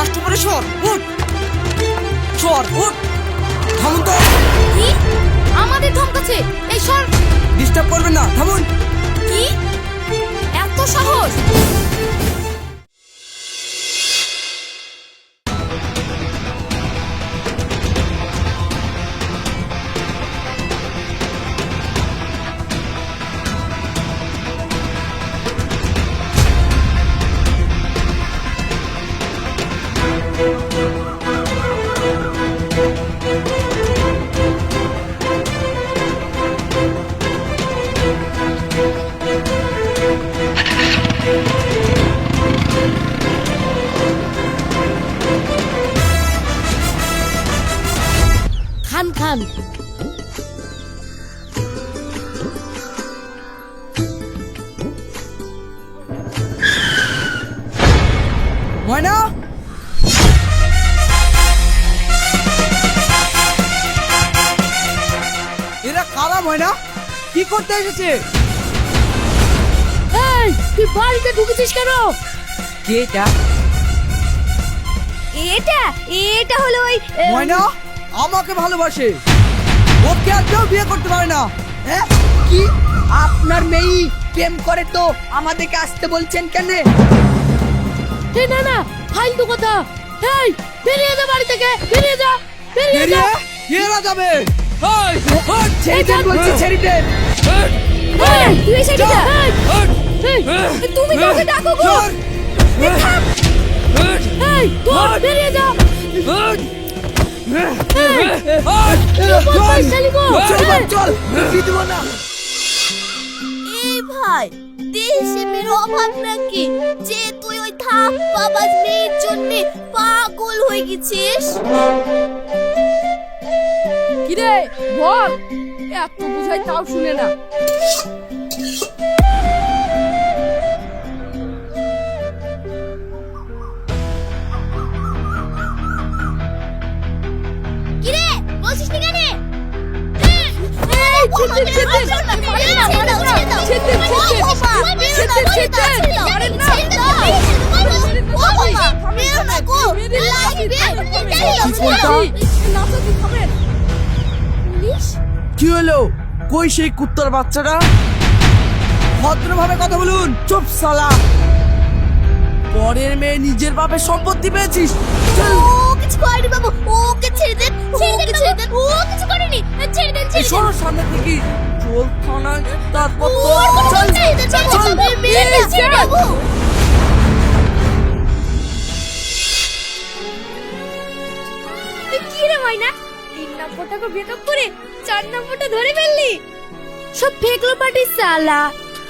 রাষ্ট্রপতি সর উঠ। সর উঠ। থামুন তো। কি? আমাদের ধমকাচ্ছে? এই সর। ডিস্টার্ব করবেন না থামুন। কি? এত সাহস? এসেছে। এই তুই বাড়িতে ঢুকেছিস কেন? কে এটা? এটা এটা হলো ওই ময়না আমাকে ভালোবাসে। ওকে আর কেউ বিয়ে করতে পারে না। হ্যাঁ কি? আপনার মেয়ে প্রেম করে তো আমাদেরকে আসতে বলছেন কেন? এ না না ফালতু কথা। এই বেরিয়ে যা বাড়ি থেকে বেরিয়ে যা বেরিয়ে যা। বেরিয়ে? এরা যাবে? এই, ছেড়ে দেন বলছি ছেড়ে দেন তুই এসে কি তুমি কাউকে ডাকো গো। চল। এই তোর বেরিয়ে যা। ভাই দেশে মেয়ের অভাব নাকি? যে তুই ওই থাপ বাবার মেয়ের জন্য পাগল হয়ে গেছিস? কিরে বল এত বুঝাই তাও শুনে না কিরে বলছিস না কেন কি হলো? কই সেই কুত্তার বাচ্চাটা? ভদ্রভাবে কথা বলুন চুপ সালা। পরের মেয়ে নিজের বাপের সম্পত্তি পেয়েছিস? ও কিছু করেনি বাবু ওকে ছেড়ে দেন ওকে ছেড়ে দেন ও কিছু করেনি ছেড়ে দেন ছেড়ে দেন সামনে থেকে চল থানায় তারপর তো ওর কোনো চল ছেড়ে ছেড়ে দেন চল। মেরে গেছে বাবু। কি রে ময়না? তিন নম্বরটাকে ব্রেকআপ করে চার নম্বরটা ধরে ফেললি। সব ফেকলো পাটি সালা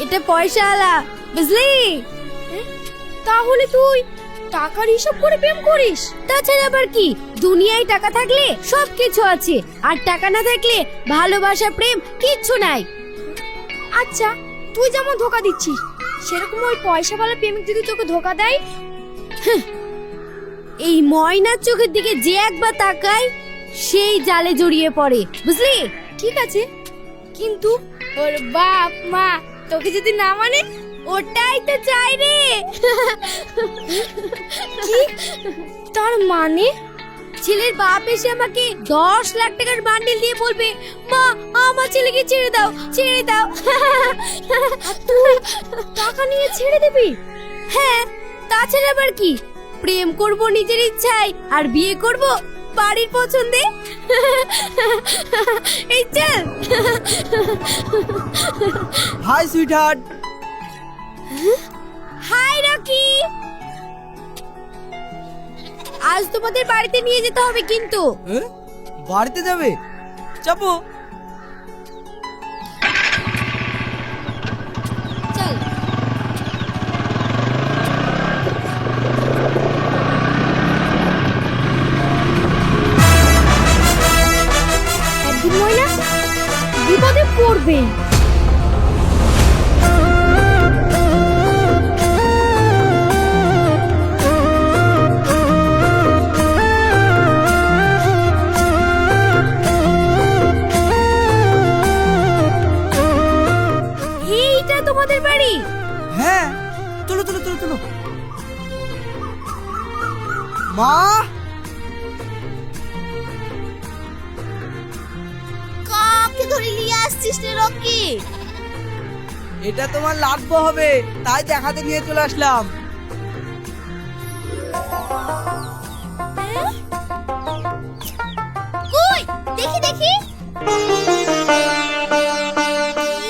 এটা পয়সা আলা বুঝলি তাহলে তুই টাকার হিসাব করে প্রেম করিস। তাছাড়া আবার কি? দুনিয়ায় টাকা থাকলে সব কিছু আছে আর টাকা না থাকলে ভালোবাসা প্রেম কিচ্ছু নাই। আচ্ছা তুই যেমন ধোকা দিচ্ছিস সেরকম ওই পয়সাওয়ালা প্রেমিক যদি তোকে ধোকা দেয়? এই ময়নার চোখের দিকে যে একবার তাকায় সেই জালে জড়িয়ে পড়ে, বুঝলি? ঠিক আছে, কিন্তু ওর বাপ মা, তোকে যদি না মানে ওটাই তো চাই রে। তার মানে? ছেলের বাপ এসে আমাকে দশ লাখ টাকার বান্ডিল দিয়ে বলবে, মা, আমার ছেলেকে ছেড়ে দাও ছেড়ে দাও। তুই টাকা নিয়ে ছেড়ে দিবি? হ্যাঁ তাছাড়া আবার কি? প্রেম করব নিজের ইচ্ছায়, আর বিয়ে করব বাড়ির পছন্দে? এই চল। Hi sweetheart. Hi Rocky. আজ তোমাদের বাড়িতে নিয়ে যেতে হবে কিন্তু। বাড়িতে যাবে? চাপো queen. ধরে নিয়ে আসছিস রে রকি। এটা তোমার লাগবে হবে তাই দেখাতে নিয়ে চলে আসলাম। কই? দেখি দেখি।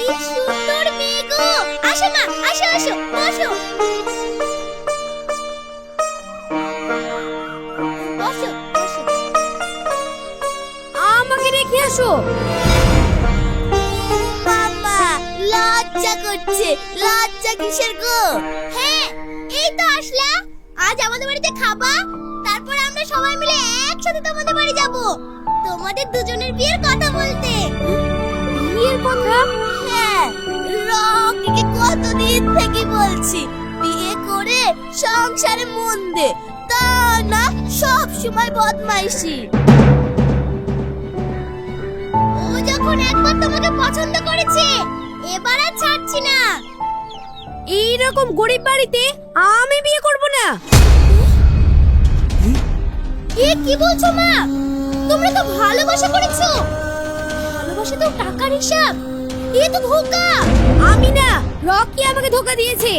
কি সুন্দর মেয়ে গো। আসো মা আসো আসো বসো। বসো বসো। আমাকে রেখে আসো। করছে লজ্জা কিসের গো? হ্যাঁ এই তো আসলা আজ আমাদের বাড়িতে খাবা। তারপর আমরা সবাই মিলে একসাথে তোমাদের বাড়ি যাব। তোমাদের দুজনের বিয়ের কথা বলতে। বিয়ের কথা? হ্যাঁ রকিকে কতদিন থেকে বলছি, বিয়ে করে সংসারে মন দে। তা না, সব সময় বদমাইশি। ও যখন একবার তোমাকে পছন্দ করেছে এবার আর ছাড়ছি না। এইরকম গরিব বাড়িতে আমি বিয়ে করব না। এ কি বলছো মা? তোমরা তো ভালোবাসা করেছ। ভালোবাসা তো টাকার হিসাব। এ তো ধোকা। আমি না রকি আমাকে ধোকা দিয়েছে।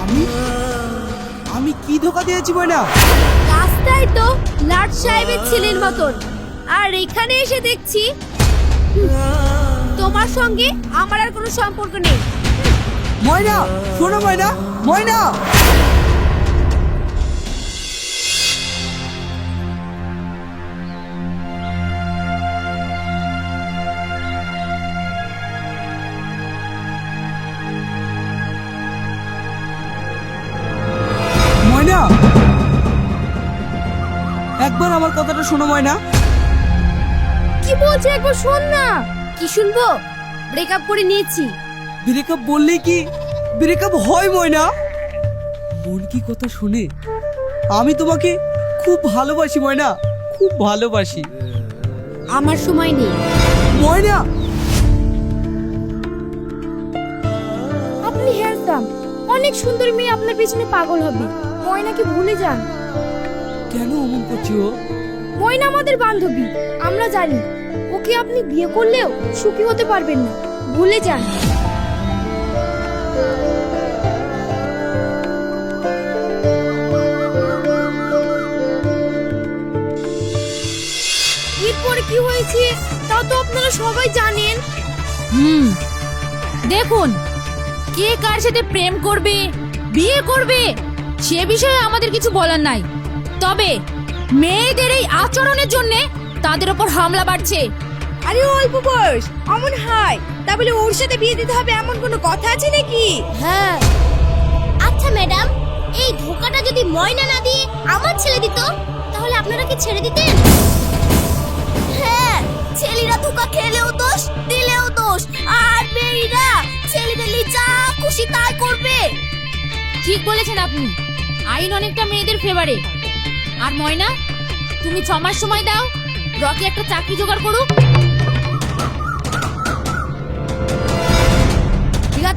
আমি? আমি কি ধোকা দিয়েছি রাস্তায় তো লাট সাহেবের ছেলের মতন। আর এখানে এসে দেখছি তোমার সঙ্গে আমার আর কোনো সম্পর্ক নেই। ময়না শোনো ময়না ময়না! ময়না! একবার আমার কথাটা শোনো ময়না। কি বলছে? একবার শোন না। কি শুনব? ব্রেকআপ করে নিয়েছি। ব্রেকআপ বললে কি? ব্রেকআপ হয় ময়না বোন কি কথা শুনে? আমি তোমাকে খুব ভালোবাসি ময়না। খুব ভালোবাসি। আমার সময় নেই। ময়না! আপনি হ্যান্ডসাম অনেক সুন্দর মেয়ে আপনার পেছনে পাগল হবে। ময়নাকে ভুলে যান? কেন অমন করছ? ময়না আমাদের বান্ধবী। আমরা জানি। ওকে আপনি বিয়ে করলেও সুখী হতে পারবেন না? ভুলে যান। এরপরে কি হয়েছে, তা তো আপনারা সবাই জানেন। হুম, দেখুন, কে কার সাথে প্রেম করবে, বিয়ে করবে, সে বিষয়ে আমাদের কিছু বলার নাই। তবে মেয়েদের এই আচরণের জন্য তাদের ওপর হামলা বাড়ছে। আরে অল্প বয়স অমন হয় তা বলে ওর সাথে বিয়ে দিতে হবে এমন কোনো কথা আছে নাকি? হ্যাঁ। আচ্ছা ম্যাডাম এই ধোকাটা যদি ময়না না দিয়ে আমার ছেলে দিত তাহলে আপনারা কি ছেড়ে দিতেন? হ্যাঁ ছেলেরা ধোকা খেলেও দোষ দিলেও দোষ। আর মেয়েরা ছেলেদের যা খুশি তাই করবে। ঠিক বলেছেন আপনি। আইন অনেকটা মেয়েদের ফেভারে আর ময়না তুমি ছ মাস সময় দাও রকি একটা চাকরি জোগাড় করুক।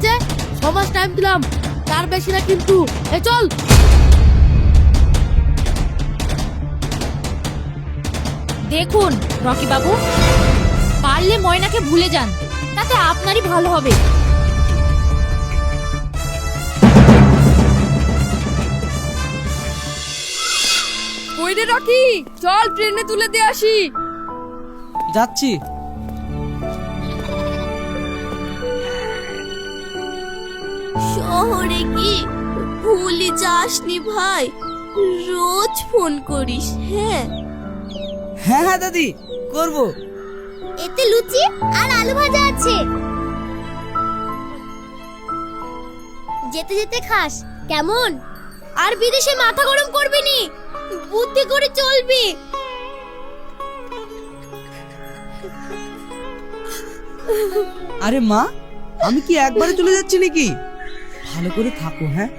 আছে? মাস টাইম দিলাম। তার বেশি না কিন্তু। এ, চল! দেখুন রকি বাবু পারলে ময়নাকে ভুলে যান। তাতে আপনারই ভালো হবে। রকি? চল, ট্রেনে তুলে দিয়ে আসি। যাচ্ছি। শহরে কি ভুলে যাসনি ভাই? রোজ ফোন করিস হ্যাঁ? হ্যাঁ হ্যাঁ দাদি করব। এতে লুচি আর আলু ভাজা আছে। যেতে যেতে খাস কেমন? আর বিদেশে মাথা গরম করবি নি? বুদ্ধি করে চলবি। আরে মা আমি কি একবারে চলে যাচ্ছি নাকি? ভালো করে থাকো হ্যাঁ?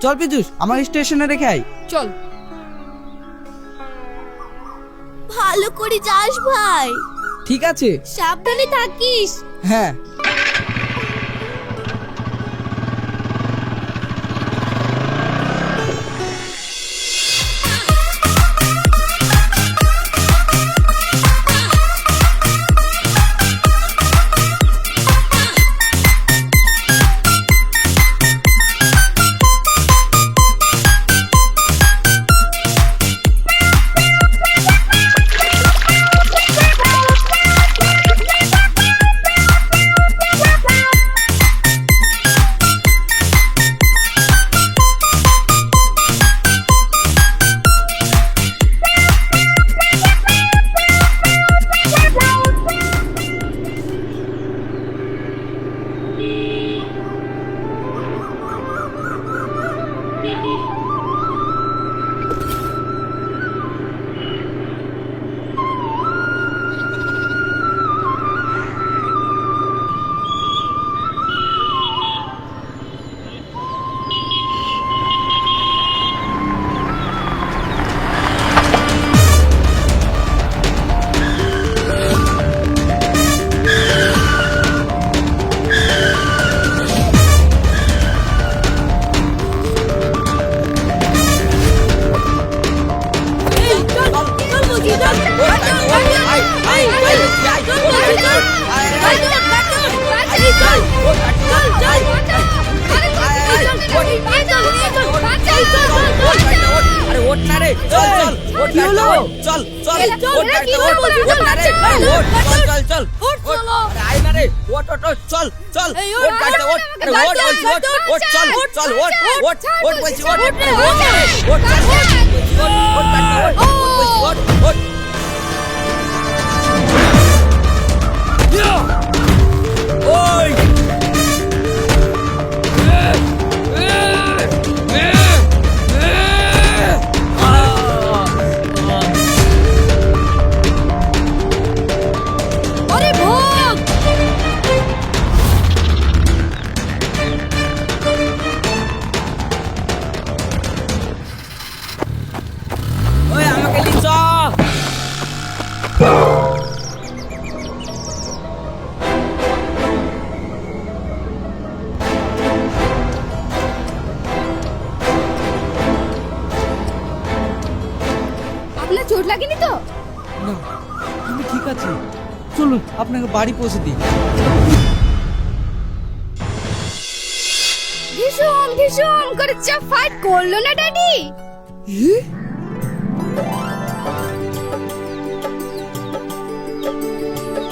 চল পিজুস আমার স্টেশনে রেখে আই চল। ভালো করে যাস ভাই। ঠিক আছে। সাবধানে থাকিস। হ্যাঁ। চল চল চল, চল, চল, এই, বাড়ি পৌঁছে দিই। ভীষণ ভীষণ করে চা ফাইট করল না daddy?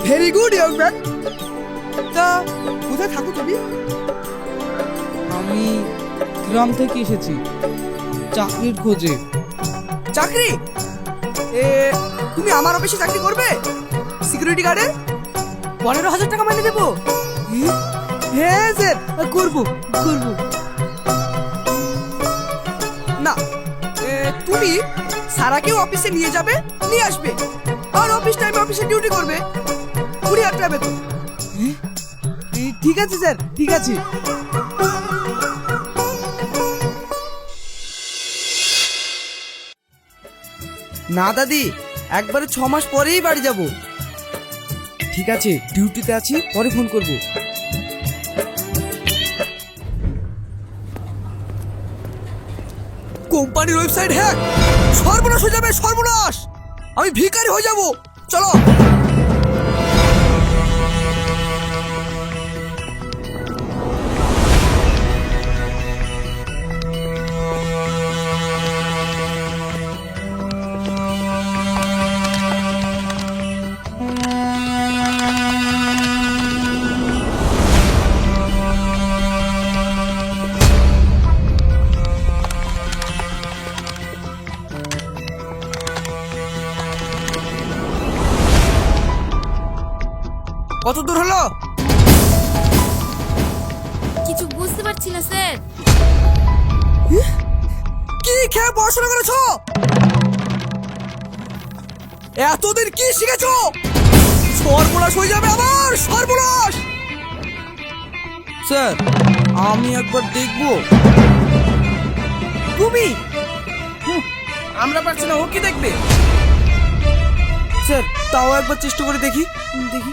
Very good young man তা কোথায় থাকো তুমি? আমি গ্রাম থেকে এসেছি। চাকরির খোঁজে। চাকরি? এ তুমি আমার অফিসে চাকরি করবে? সিকিউরিটি গার্ডে পনেরো হাজার টাকা মাইনে দেবো? হ্যাঁ স্যার করব করব। না তুমি সারাকেও অফিসে নিয়ে যাবে নিয়ে আসবে। আর অফিস টাইমে অফিসে ডিউটি করবে। কুড়ি হাজার টাকা বেতন ঠিক আছে স্যার ঠিক আছে। না দাদি একবারে ছ মাস পরেই বাড়ি যাব। ঠিক আছে, ডিউটিতে আছি, পরে ফোন করব। কোম্পানির ওয়েবসাইট হ্যাক! সর্বনাশ হয়ে যাবে, সর্বনাশ! আমি ভিখারি হয়ে যাব! চলো! কত দূর হলো? কিছু বুঝতে পারছি না স্যার। কি খেয়ে পড়াশোনা করেছ? এতদিন কি শিখেছো? সর্বনাশ হয়ে যাবে আবার সর্বনাশ! স্যার আমি একবার দেখব। তুমি? আমরা পারছি না ও কি দেখবে? স্যার তাও একবার চেষ্টা করে দেখি। দেখি।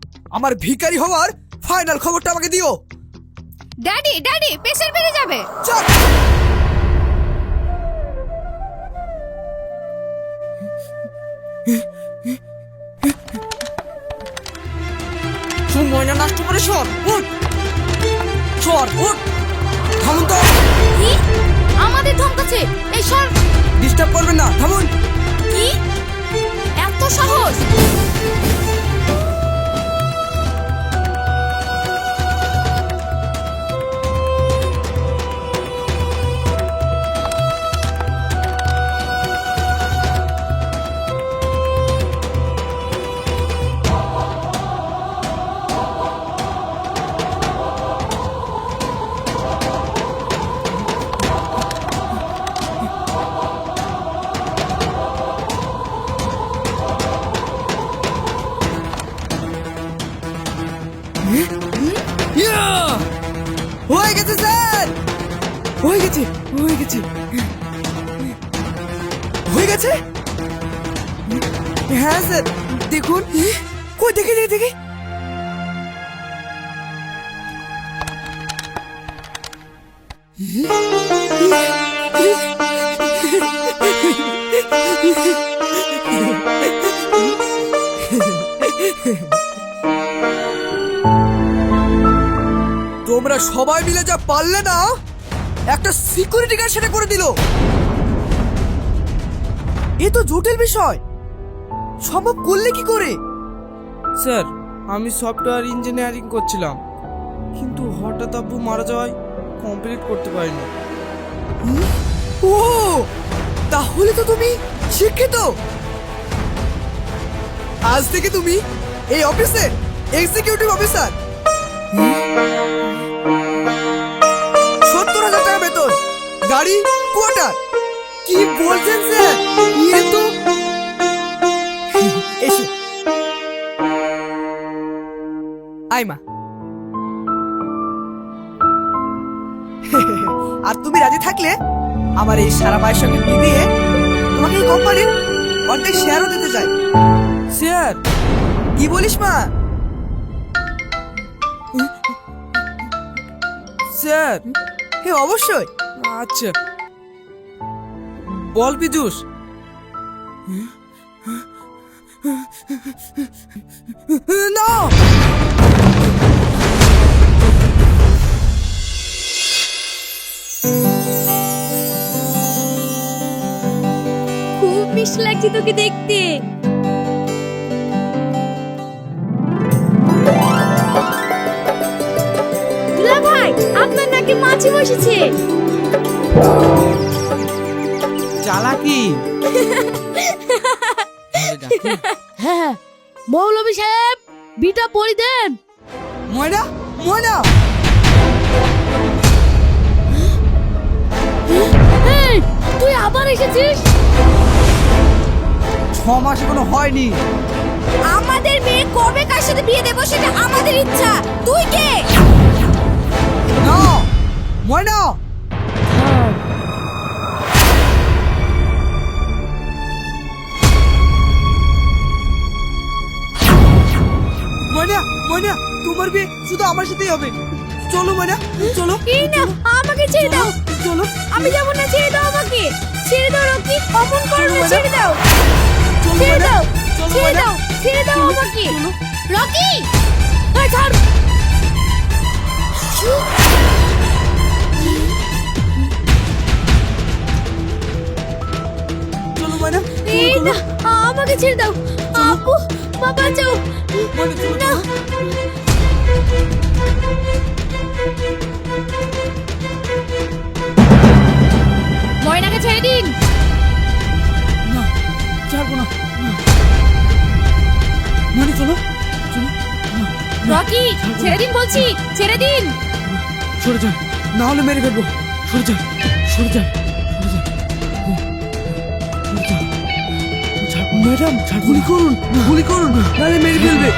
আমার ভিখারি হওয়ার ফাইনাল খবরটা আমাকে দিও। ড্যাডি ড্যাডি প্রেশার বেড়ে যাবে। চল। তোমরা সবাই মিলে যা পারলে না একটা সিকিউরিটি গার্ড সেটা করে দিল। এ তো জটিল বিষয়। সম্ভব করলে কি করে? স্যার আমি সফটওয়্যার ইঞ্জিনিয়ারিং করছিলাম কিন্তু হঠাৎ আব্বু মারা যাওয়ায় কমপ্লিট করতে পারিনি। ও তাহলে তো তুমি শিক্ষিত! আজ থেকে তুমি এই অফিসে এক্সিকিউটিভ অফিসার সত্তর হাজার টাকা বেতন, গাড়ি কোয়ার্টার কি বলছেন স্যার? ইয়ে তো এসো। আইমা আর তুমি রাজি থাকলে আমার এই সারা মায়ের সঙ্গে বিয়ে এই কোম্পানির অর্ধেক শেয়ারও দিতে চাই। স্যার কি বলিস মা? স্যার হ্যাঁ অবশ্যই। আচ্ছা। বল পিজুস না! লাগছে তোকে দেখতে। দুলা ভাই আপনার নাকি মাছি বসেছে। চালাকি? হ্যাঁ মৌলভী সাহেব বিটা পরি দেন ময়না ময়না। ছ মাস এখনও হয়নি। আমাদের মেয়ে কবে কার সাথে বিয়ে দেবো সেটা আমাদের ইচ্ছা। তুই কে? না ময়না! ময়না ময়না তোমার বিয়ে শুধু আমার সাথেই হবে। চলো ময়না চলো। এই না আমাকে ছেড়ে দাও। চলো। আমি যাব না ছেড়ে দাও আমাকে। ছেড়ে দাও রকি অমন করো ছেড়ে দাও। ছেড়ে ময়না দাও ছেড়ে দাও ছেড়ে দাও আমাকে। রকি! ছাড়। চলো ময়না এই না আমাকে ছেড়ে দাও। আপু বাবা যাও। না। ময়নাকে ছেড়ে দিন। ছাড়বো না। মানে চলো রকি ছেড়ে দিন বলছি ছেড়ে দিন। সরে যান না হলে মেরে ফেলব। সরে যান সরে যান। ম্যাডাম গুলি করুন গুলি করুন নাহলে মেরে ফেলবে।